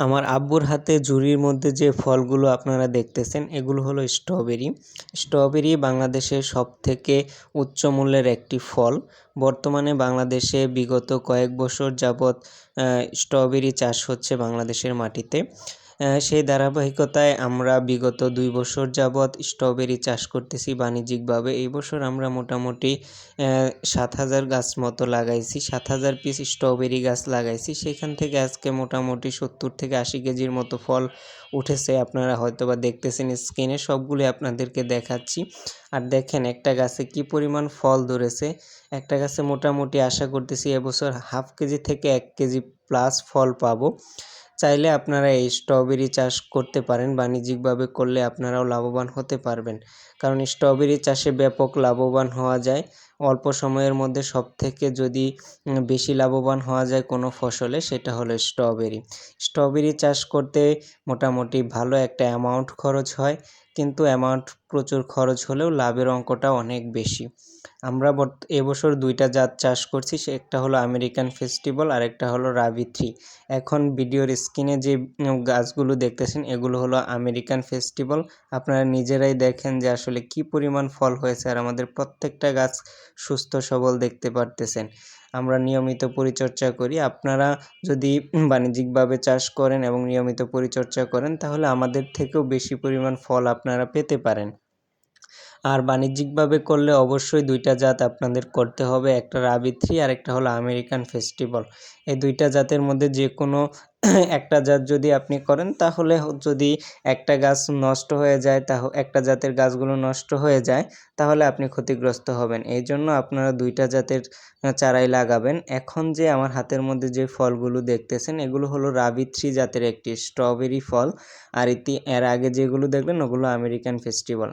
আমার আব্বুর হাতে ঝুড়ির মধ্যে যে ফলগুলো আপনারা দেখতেছেন, এগুলো হলো স্ট্রবেরি। স্ট্রবেরি বাংলাদেশের সবথেকে উচ্চ মূল্যের একটি ফল। বর্তমানে বাংলাদেশে বিগত কয়েক বছর যাবৎ স্ট্রবেরি চাষ হচ্ছে বাংলাদেশের মাটিতে। সেই ধারাবাহিকতায় আমরা বিগত দুই বছর যাবৎ স্ট্রবেরি চাষ করতেছি বাণিজ্যিকভাবে। এই বছর আমরা মোটামুটি সাত হাজার গাছ মতো লাগাইছি, সাত হাজার পিস স্ট্রবেরি গাছ লাগাইছি। সেখান থেকে আজকে মোটামুটি সত্তর থেকে আশি কেজির মতো ফল উঠেছে। আপনারা হয়তো বা দেখতেছেন স্ক্রিনে সবগুলি আপনাদেরকে দেখাচ্ছি। আর দেখেন, একটা গাছে কি পরিমাণ ফল ধরেছে। একটা গাছে মোটামুটি আশা করতেছি এবছর হাফ কেজি থেকে এক কেজি প্লাস ফল পাবো। চাইলে আপনারা এই স্ট্রবেরি চাষ করতে পারেন, বাণিজ্যিকভাবে করলে আপনারাও লাভবান হতে পারবেন। কারণ স্ট্রবেরি চাষে ব্যাপক লাভবান হওয়া যায়। অল্প সময়ের মধ্যে সব থেকে যদি বেশি লাভবান হওয়া যায় কোনো ফসলে সেটা হলো স্ট্রবেরি। স্ট্রবেরি চাষ করতে মোটামুটি ভালো একটা অ্যামাউন্ট খরচ হয়, কিন্তু অ্যামাউন্ট প্রচুর খরচ হলেও লাভের অঙ্কটা অনেক বেশি। আমরা এবছর দুইটা জাত চাষ করছি, সে, একটা হলো আমেরিকান ফেস্টিভ্যাল আর একটা হলো রাবি থ্রি। এখন ভিডিওর স্ক্রিনে যে গাছগুলো দেখতেছেন, এগুলো হলো আমেরিকান ফেস্টিভ্যাল। আপনারা নিজেরাই দেখেন যে আসলে কি পরিমাণ ফল হয়েছে আর আমাদের প্রত্যেকটা গাছ সুস্থ, সবল দেখতে পারতেছেন। আমরা নিয়মিত পরিচর্যা করি। আপনারা যদি বাণিজ্যিকভাবে চাষ করেন এবং নিয়মিত পরিচর্যা করেন, তাহলে আমাদের থেকেও বেশি পরিমাণ ফল আপনারা পেতে পারেন। আর বাণিজ্যিকভাবে করলে অবশ্যই দুইটা জাত আপনাদের করতে হবে। একটা রাবি থ্রি আর একটা হলো আমেরিকান ফেস্টিভ্যাল। এই দুইটা জাতের মধ্যে যে কোনো একটা জাত যদি আপনি করেন, তাহলে যদি একটা গাছ নষ্ট হয়ে যায়, তাহ, একটা জাতের গাছগুলো নষ্ট হয়ে যায়, তাহলে আপনি ক্ষতিগ্রস্ত হবেন। এই জন্য আপনারা দুইটা জাতের চারাই লাগাবেন। এখন যে আমার হাতের মধ্যে যে ফলগুলো দেখতেছেন, এগুলো হলো রাবি থ্রি জাতের একটি স্ট্রবেরি ফল। আর ইতি এর আগে যেগুলো দেখলেন, ওগুলো আমেরিকান ফেস্টিভ্যাল।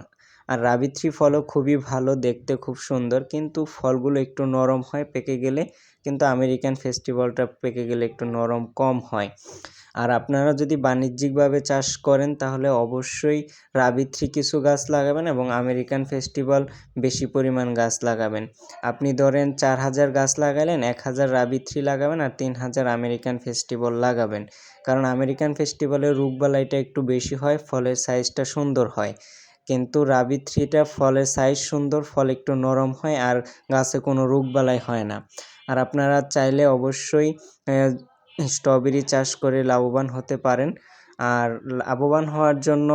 আর রাবি থ্রি ফলও খুবই ভালো, দেখতে খুব সুন্দর। কিন্তু ফলগুলো একটু নরম হয় পেকে গেলে, কিন্তু আমেরিকান ফেস্টিভ্যালটা পেকে গেলে একটু নরম কম হয়। আর আপনারা যদি বাণিজ্যিকভাবে চাষ করেন, তাহলে অবশ্যই রাবি থ্রি কিছু গাছ লাগাবেন এবং আমেরিকান ফেস্টিভ্যাল বেশি পরিমাণ গাছ লাগাবেন। আপনি ধরেন চার হাজার গাছ লাগালেন, এক হাজার রাবি থ্রি লাগাবেন আর তিন হাজার আমেরিকান ফেস্টিভ্যাল লাগাবেন। কারণ আমেরিকান ফেস্টিভ্যালের রোগবালাইটা একটু বেশি হয়, ফলের সাইজটা সুন্দর হয়। কিন্তু রাবি থ্রিটা ফলের সাইজ সুন্দর, ফল একটু নরম হয় আর গাছে কোনো রোগবালাই হয় না। আর আপনারা চাইলে অবশ্যই স্ট্রবেরি চাষ করে লাভবান হতে পারেন। আর লাভবান হওয়ার জন্য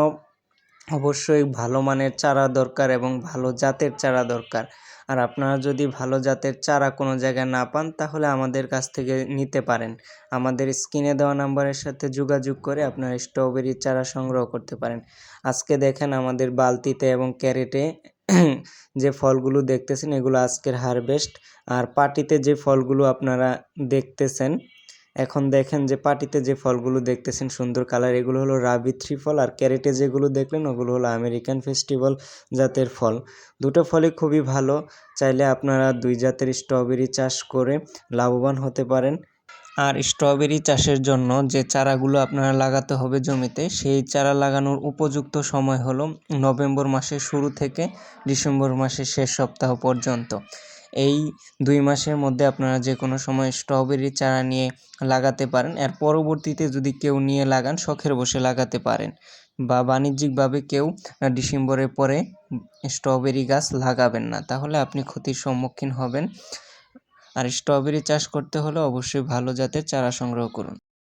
অবশ্যই ভালো মানের চারা দরকার এবং ভালো জাতের চারা দরকার। আর আপনারা যদি ভালো জাতের চারা কোনো জায়গায় না পান, তাহলে আমাদের কাছ থেকে নিতে পারেন। আমাদের স্ক্রিনে দেওয়া নাম্বারের সাথে যোগাযোগ করে আপনারা স্ট্রবেরির চারা সংগ্রহ করতে পারেন। আজকে দেখেন আমাদের বালতিতে এবং ক্যারেটে যে ফলগুলো দেখতেছেন, এগুলো আজকের হারভেস্ট। আর পাটিতে যে ফলগুলো আপনারা দেখতেছেন এখন দেখেন যে পাটিতে যে ফলগুলো দেখতেছেন সুন্দর কালার, এগুলো হলো রাবি থ্রি ফল আর ক্যারেটে যেগুলো দেখলেন ওগুলো হলো আমেরিকান ফেস্টিভ্যাল জাতের ফল। দুটো ফলই খুবই ভালো, চাইলে আপনারা দুই জাতের স্ট্রবেরি চাষ করে লাভবান হতে পারেন। আর স্ট্রবেরি চাষের জন্য যে চারাগুলো আপনারা লাগাতে হবে জমিতে, সেই চারা লাগানোর উপযুক্ত সময় হলো নভেম্বর মাসের শুরু থেকে ডিসেম্বর মাসের শেষ সপ্তাহ পর্যন্ত। এই দুই মাসের মধ্যে আপনারা যে কোনো সময় স্ট্রবেরি চারা নিয়ে লাগাতে পারেন। এর পরবর্তীতে যদি কেউ নিয়ে লাগান, শখের বসে লাগাতে পারেন বা বাণিজ্যিকভাবে কেউ ডিসেম্বরের পরে স্ট্রবেরি গাছ লাগাবেন না, তাহলে আপনি ক্ষতির সম্মুখীন হবেন। আর স্ট্রবেরি চাষ করতে হলে অবশ্যই ভালো জাতের চারা সংগ্রহ করুন।